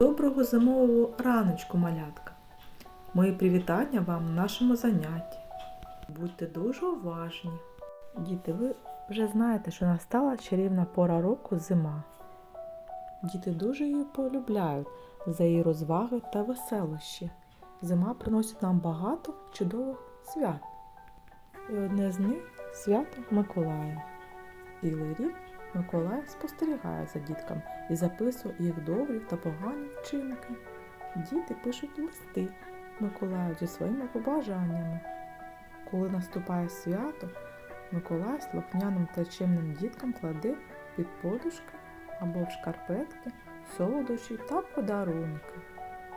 Доброго зимового раночку, малятка. Мої привітання вам на нашому занятті. Будьте дуже уважні. Діти, ви вже знаєте, що настала чарівна пора року зима. Діти дуже її полюбляють за її розваги та веселощі. Зима приносить нам багато чудових свят. І одне з них свято Миколая. Цілий рік Миколай спостерігає за дітками і записує їх добрі та погані вчинки. Діти пишуть листи Миколаю зі своїми побажаннями. Коли наступає свято, Миколай слухняним та чимним діткам кладе під подушки або в шкарпетки солодощі та подарунки.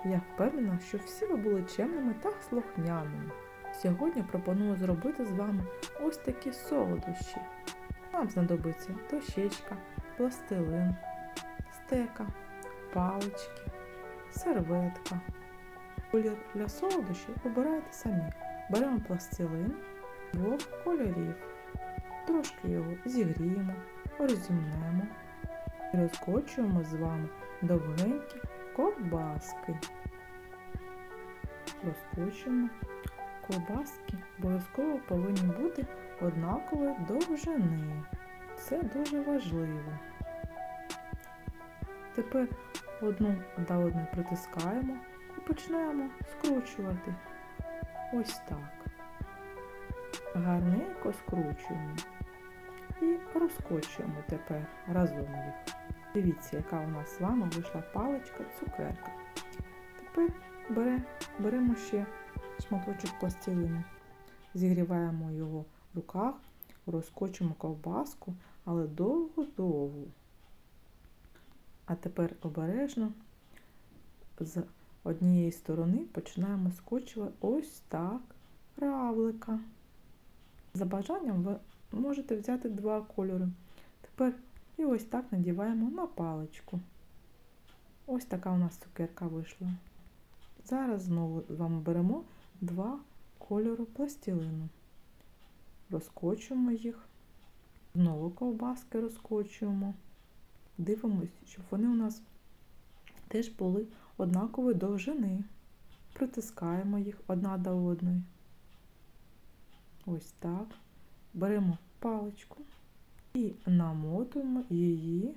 Я впевнена, що всі ви були чемними та слухняними. Сьогодні пропоную зробити з вами ось такі солодощі. Нам знадобиться дощечка, пластилин, стека, палички, серветка. Колір для солодощів обирайте самі. Беремо пластилин двох кольорів. Трошки його зігріємо, розімнемо і розкочуємо з вами довгенькі ковбаски. Розкочуємо. Ковбаски обов'язково повинні бути однакової довжини. Це дуже важливо. Тепер одну до одної притискаємо і починаємо скручувати. Ось так. Гарненько скручуємо і розкочуємо тепер разом їх. Дивіться, яка у нас з вами вийшла паличка цукерка. Тепер бере, беремо ще шматочок пластилину, зігріваємо його в руках, розкочимо ковбаску, але довго-довго. А тепер обережно з однієї сторони починаємо скочувати ось так равлика. За бажанням ви можете взяти два кольори. Тепер і ось так надіваємо на паличку. Ось така у нас цукерка вийшла. Зараз знову з вами беремо два кольори пластилину. Розкочуємо їх. Знову ковбаски розкочуємо. Дивимось, щоб вони у нас теж були однакової довжини. Притискаємо їх одна до одної. Ось так. Беремо паличку і намотуємо її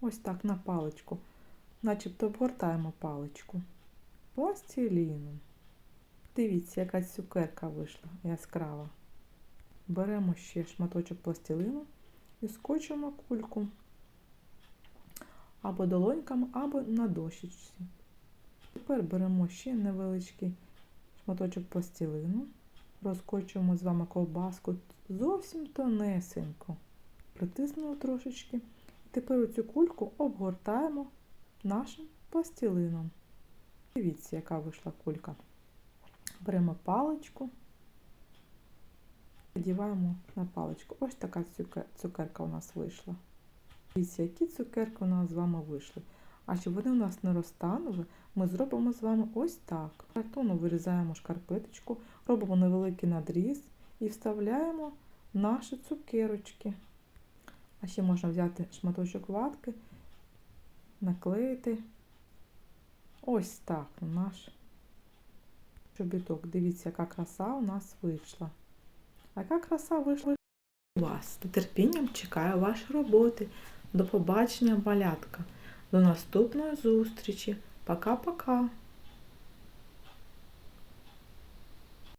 ось так на паличку, начебто обгортаємо паличку пластиліном. Дивіться, яка цукерка вийшла яскрава. Беремо ще шматочок пластилину і скочимо кульку або долоньками, або на дощечці. Тепер беремо ще невеличкий шматочок пластилину, розкочуємо з вами ковбаску зовсім тонесенько, притиснули трошечки. Тепер цю кульку обгортаємо нашим пластилином. Дивіться, яка вийшла кулька. Беремо паличку, надіваємо на паличку. Ось така цукерка у нас вийшла. Дивіться, які цукерки у нас з вами вийшли. А щоб вони у нас не розтанули, ми зробимо з вами ось так. Картону вирізаємо шкарпеточку, робимо невеликий надріз і вставляємо наші цукерочки. А ще можна взяти шматочок ватки, наклеїти ось так наш чобіток. Дивіться, яка краса у нас вийшла. А яка краса вийшла у вас? З нетерпінням чекаю ваші роботи. До побачення, малятка. До наступної зустрічі. Пока-пока.